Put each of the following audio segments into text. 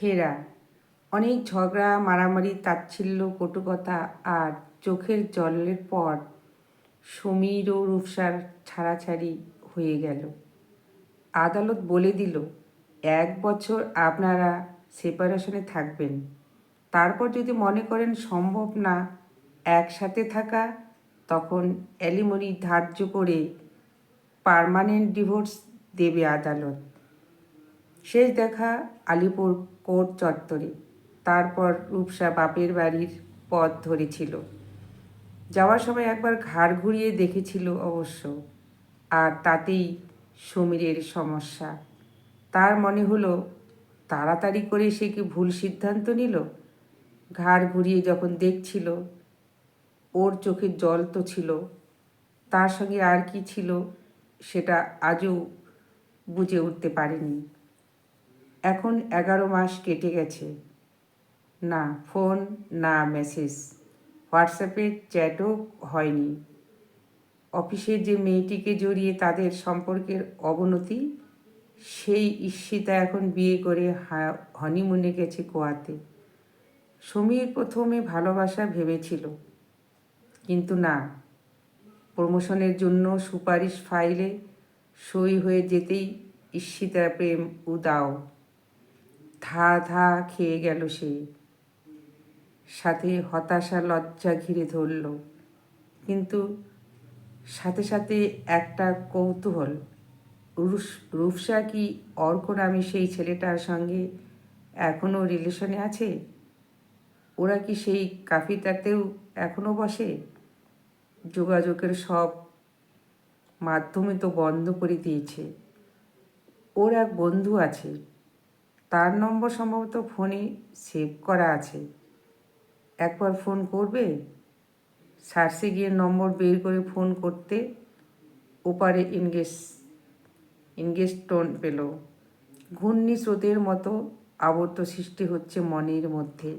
ফেরা। অনেক ঝগড়া, মারামারি, তাচ্ছিল্য কটুকথা আর চোখের জলের পর সমীর ও রূপসার ছাড়াছাড়ি হয়ে গেল। আদালত বলে দিল, এক বছর আপনারা সেপারেশনে থাকবেন। তারপর যদি মনে করেন সম্ভব না একসাথে থাকা, তখন অ্যালিমনি ধার্য করে পার্মানেন্ট ডিভোর্স দেবে আদালত। শেষ দেখা আলিপুর কোর্ট চত্বরে। তারপর রূপসা বাপের বাড়ির পথ ধরেছিল। যাওয়ার সময় একবার ঘাড় ঘুরিয়ে দেখেছিল অবশ্য, আর তাতেই সমীরের সমস্যা। তার মনে হলো, তাড়াতাড়ি করে সে কি ভুল সিদ্ধান্ত নিল? ঘাড় ঘুরিয়ে যখন দেখছিল, ওর চোখে জল তো ছিল, তার সঙ্গে আর কি ছিল সেটা আজও বুঝে উঠতে পারেনি। এখন এগারো মাস কেটে গেছে। না, ফোন, না মেসেজ। হোয়াটসঅ্যাপে চ্যাটও হয়নি। অফিসের যে মেয়েটিকে জড়িয়ে তাদের সম্পর্কের অবনতি, সেই ঈর্ষিতা এখন বিয়ে করে হনিমুনে গেছে কোয়াতে সমীর প্রথমে ভালোবাসা ভেবেছিল, কিন্তু না। প্রমোশনের জন্য সুপারিশ ফাইলে সই হয়ে যেতেই ঈর্ষিতার প্রেম উদাও। ধা ধা খেয়ে গেল সে। সাথে হতাশা লজ্জা ঘিরে ধরল। কিন্তু সাথে সাথে একটা কৌতূহল রূপসা কি অর্ক নামে সেই ছেলেটার সঙ্গে এখনও রিলেশনে আছে? ওরা কি সেই কাফিটাতেও এখনও বসে? যোগাযোগের সব মাধ্যমে তো বন্ধ করে দিয়েছে। ওর এক বন্ধু আছে তার নম্বর সম্ভবত ফোনে সেভ করা আছে। একবার ফোন করবে সার্চে গিয়ে নম্বর বের করে ফোন করতে ওপারে ইনগেজ ইনগেজ টোন পেল। ঘূর্ণি স্রোতের মতো আবর্ত সৃষ্টি হচ্ছে মনের মধ্যে।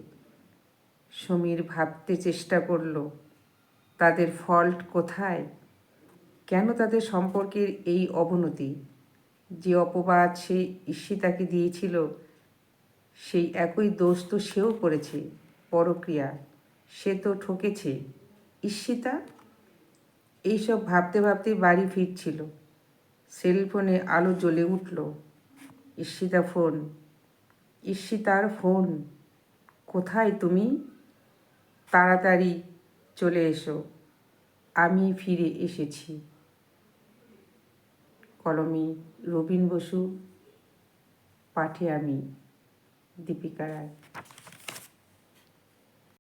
সমীর ভাবতে চেষ্টা করল, তাদের ফল্ট কোথায়? কেন তাদের সম্পর্কের এই অবনতি? যে অপবাদ সে ঈর্ষিতাকে দিয়েছিল, সেই একই দোষ তো সেও করেছে, পরক্রিয়া। সে তো ঠকেছে। ঈর্ষিতা? এইসব ভাবতে ভাবতে বাড়ি ফিরছিল। সেলফোনে আলো জ্বলে উঠল। ঈর্ষিতা ফোন। ঈর্ষিতার ফোন। কোথায় তুমি? তাড়াতাড়ি চলে এসো। আমি ফিরে এসেছি। কলমে রবীন বসু পাঠে আমি দীপিকা রায়।